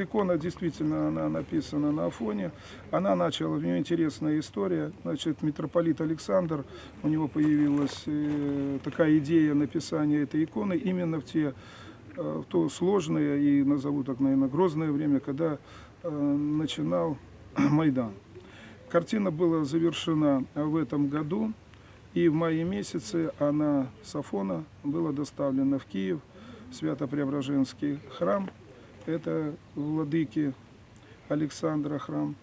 Икона действительно она написана на Афоне. Она начала, у нее интересная история. Значит, митрополит Александр, у него появилась э, такая идея написания этой иконы именно в те э, в то сложное и назову так, наверное, грозное время, когда э, начинал Майдан. Картина была завершена в этом году, и в мае месяце она с Афона была доставлена в Киев, Свято-Преображенский храм. Это владыки Александра храм,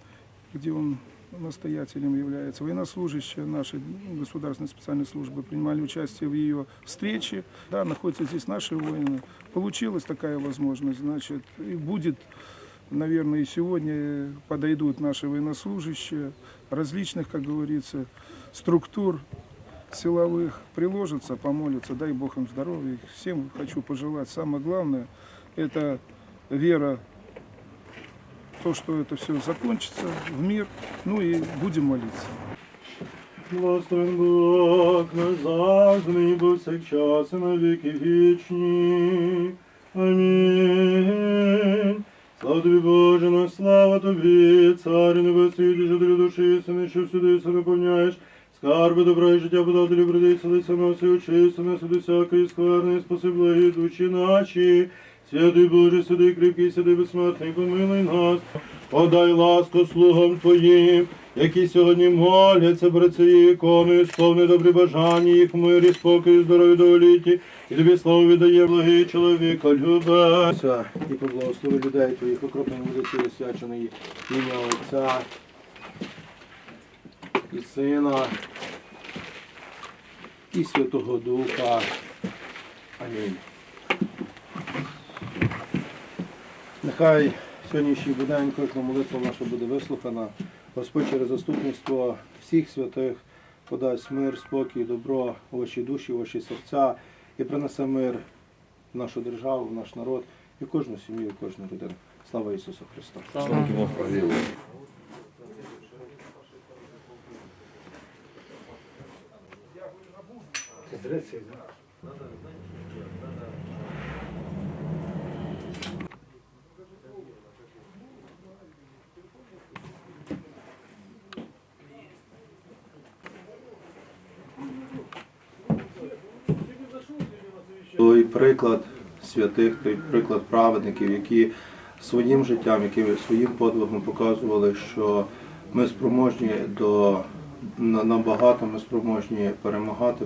где он настоятелем является. Военнослужащие нашей государственной специальной службы принимали участие в ее встрече. Да, находятся здесь наши воины. Получилась такая возможность, значит, и будет, наверное, и сегодня подойдут наши военнослужащие различных, как говорится, структур силовых, приложатся, помолятся, дай Бог им здоровья. Всем хочу пожелать. Самое главное, это вера в то, что это все закончится в мир, ну и будем молиться. Благословен Бог назавжди, нині повсякчас і на віки вічні. Амінь. Слава тобі, Боже, наш слава тобі, царю небесний, до душі, сини, що всюди все наповняєш. Добра і життя подателі, броди, селися носи, очисти нас від усякої скверни, спаси благі душі наші. Святий Боже, святий кріпкий, святий безсмертний, помилуй нас. Подай ласку слугам Твоїм, які сьогодні моляться перед цією іконою, сповни добрі бажання їх мирі, спокою, здоров'я доволіті, і тобі славу віддає благий чоловіка, любе. І поблагослови людей твоїх окропним водиці освяченої ім'я Отця і Сина і Святого Духа. Амінь. Нехай сьогоднішній день кожна молитва наша буде вислухана. Господь через заступництво всіх святих подасть мир, спокій, добро у ваші душі, у ваші серця і принесе мир в нашу державу, в наш народ і в кожну сім'ю, в кожну людину. Слава Ісусу Христу! Той приклад святих, той приклад праведників, які своїм життям, які своїм подвигом показували, що ми спроможні до набагато, ми спроможні перемагати,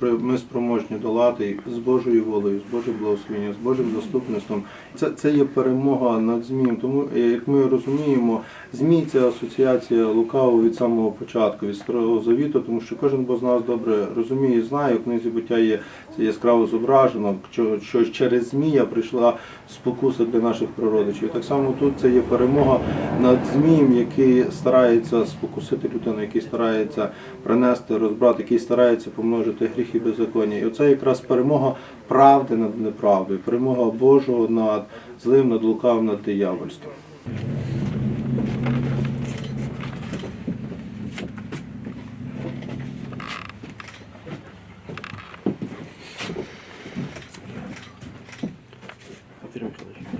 ми спроможні долати з Божою волею, з Божим благословенням, з Божим заступництвом. Це, це є перемога над змієм. Тому, е, як ми розуміємо, змій це асоціація лукавого від самого початку, від старого завіту, тому що кожен бо з нас добре розуміє і знає, у книзі буття є це яскраво зображено, що, через змія прийшла спокуса для наших прародичів. Так само тут це є перемога над змієм, який старається спокусити людину, який старається принести розбрат, який старається помножити гріх і беззаконня. І оце якраз перемога правди над неправдою, перемога Божого над злим, над лукавим, над диявольством. диявольським.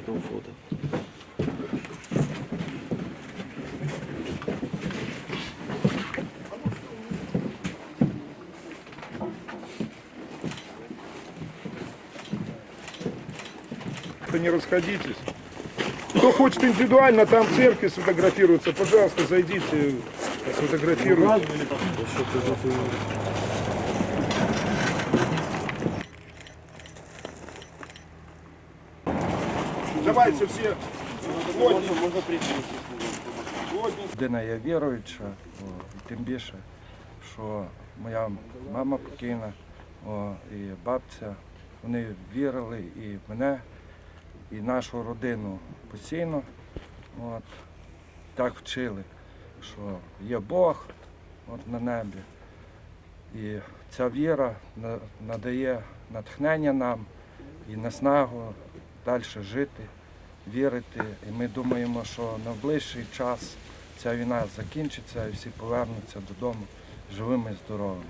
потом фото. То не расходитесь. Кто хочет индивидуально там в церкви сфотографироваться, пожалуйста, зайдите, сфотографируйте. Давайте все. Плотненько. Плотненько. Людина є віруюча, о, і тим більше, що моя мама покійна о, і бабця, вони вірили і в мене, І нашу родину постійно. От, так вчили, що є Бог от, на небі. І ця віра надає натхнення нам і наснагу далі жити, вірити. І ми думаємо, що на ближчий час ця війна закінчиться і всі повернуться додому живими і здоровими.